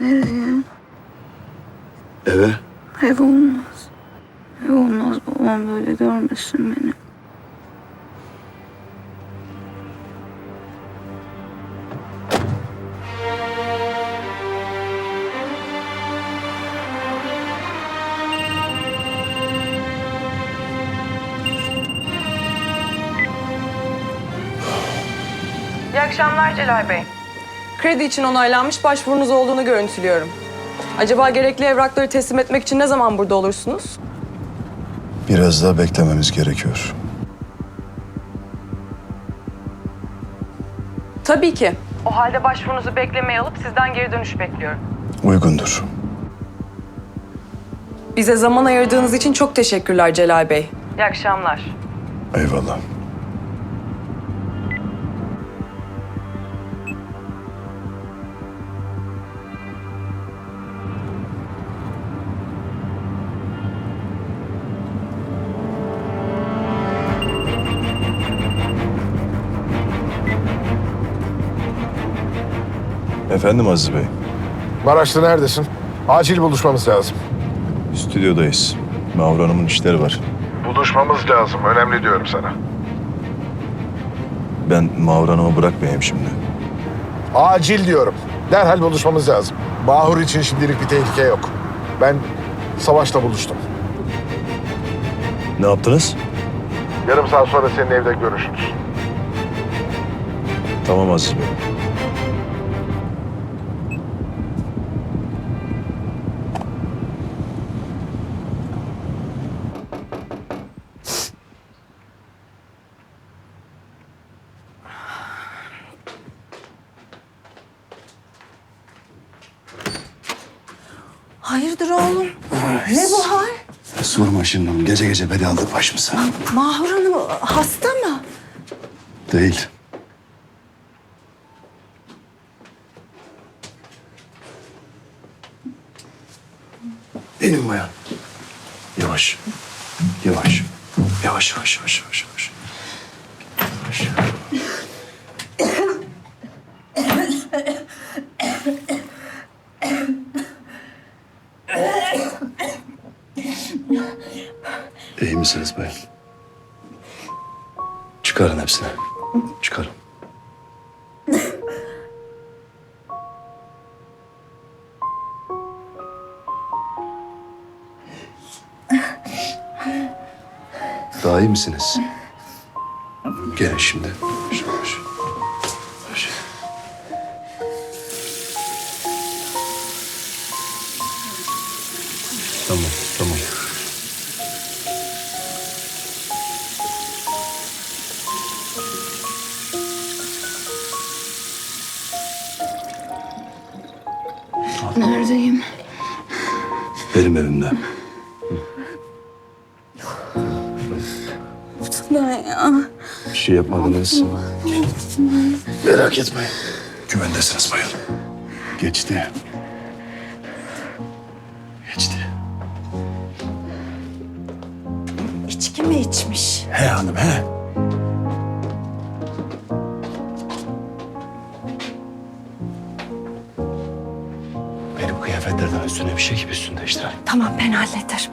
Nereye? Eve. Ev olmaz. Ev olmaz. Babam böyle görmesin beni. İyi akşamlar Celal Bey. Kredi için onaylanmış başvurunuz olduğunu görüntülüyorum. Acaba gerekli evrakları teslim etmek için ne zaman burada olursunuz? Biraz daha beklememiz gerekiyor. Tabii ki. O halde başvurunuzu beklemeye alıp sizden geri dönüş bekliyorum. Uygundur. Bize zaman ayırdığınız için çok teşekkürler Celal Bey. İyi akşamlar. Eyvallah. Efendim Aziz Bey, Maraşlı neredesin? Acil buluşmamız lazım. stüdyodayız. Mavra Hanım'ın işleri var. Buluşmamız lazım. Önemli diyorum sana. Ben Mavra Hanım'ı bırakmayayım şimdi. Acil diyorum. Derhal buluşmamız lazım. Bahur için şimdilik bir tehlike yok. Ben Savaş'la buluştum. Ne yaptınız? Yarım saat sonra senin evde görüşürüz. Tamam Aziz Bey. Hayırdır oğlum? Ne bu hal? Sorma şimdi. Gece gece bela aldık başımıza. Mahur Hanım hasta mı? Değil. Benim bayan. Yavaş. Yavaş. Yavaş yavaş yavaş yavaş yavaş. Yavaş. İyi misiniz bayan? Çıkarın hepsini. Çıkarın. Daha iyi misiniz? Gelin şimdi. Yavaş. Tamam, tamam. Neredeyim? Benim evimde. Tuna ya. Bir şey yapmadınız. Merak etmeyin. Güvendesiniz bayan. Geçti. Geçti. İçki mi içmiş? He hanım he. Kıyafetlerden üstüne bir şey gibi üstünde işte. Tamam ben hallederim.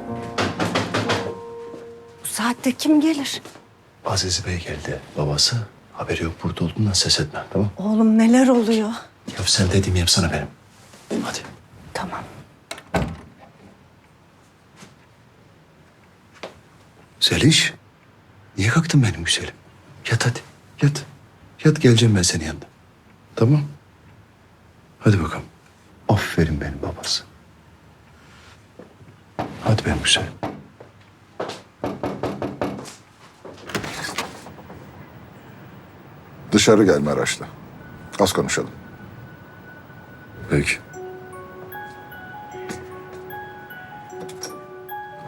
Bu saatte kim gelir? Aziz Bey geldi. Babası haberi yok burada olduğundan ses etme tamam Oğlum neler oluyor? Ya sen dediğimi yapsana benim. Hadi. Tamam. Zeliş. Niye kalktın benim güzelim? Yat hadi. Yat. Yat geleceğim ben senin yanına. Tamam. Hadi bakalım. Aferin benim babası. Hadi benim güzelim. Dışarı gel Maraşlı. Az konuşalım. Peki.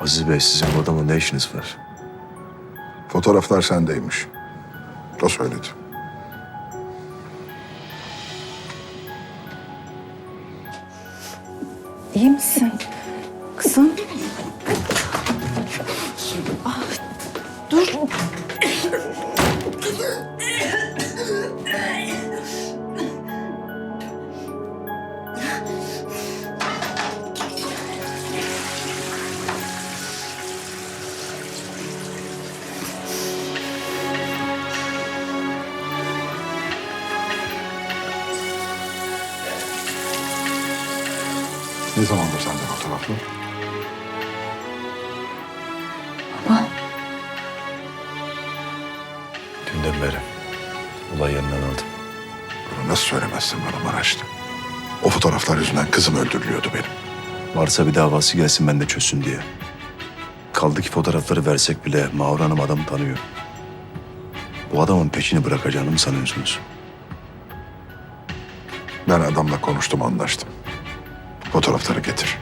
Aziz Bey sizin bu adamla ne işiniz var? Fotoğraflar sendeymiş. O söyledi. İyi misin? Kızım. Ne zamandır sende fotoğraflı? Dünden beri. Olay yerinden aldım. Bunu nasıl söylemezsin bana Maraşlı? O fotoğraflar yüzünden kızım öldürülüyordu benim. Varsa bir davası gelsin ben de çözsün diye. Kaldı ki fotoğrafları versek bile Mahur Hanım adamı tanıyor. Bu adamın peşini bırakacağını mı sanıyorsunuz? Ben adamla konuştum anlaştım. Fotoğrafları getir.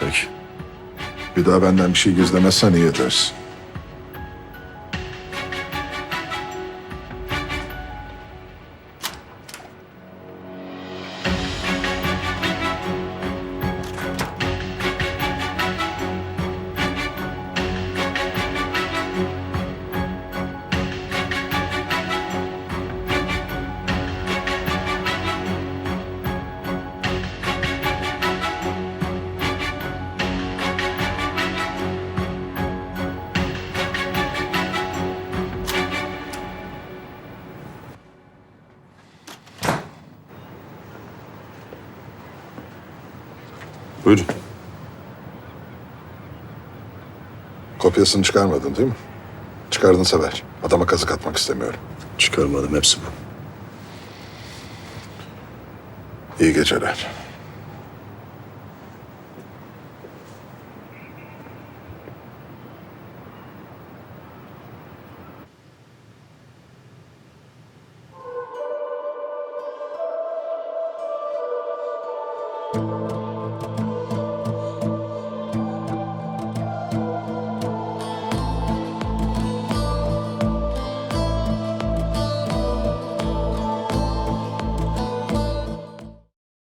Peki. Bir daha benden bir şey gizlemezsen iyi edersin. Buyurun. Kopyasını çıkarmadın değil mi? Çıkardın Sever. Adama kazık atmak istemiyorum. Çıkarmadım hepsi bu. İyi geceler.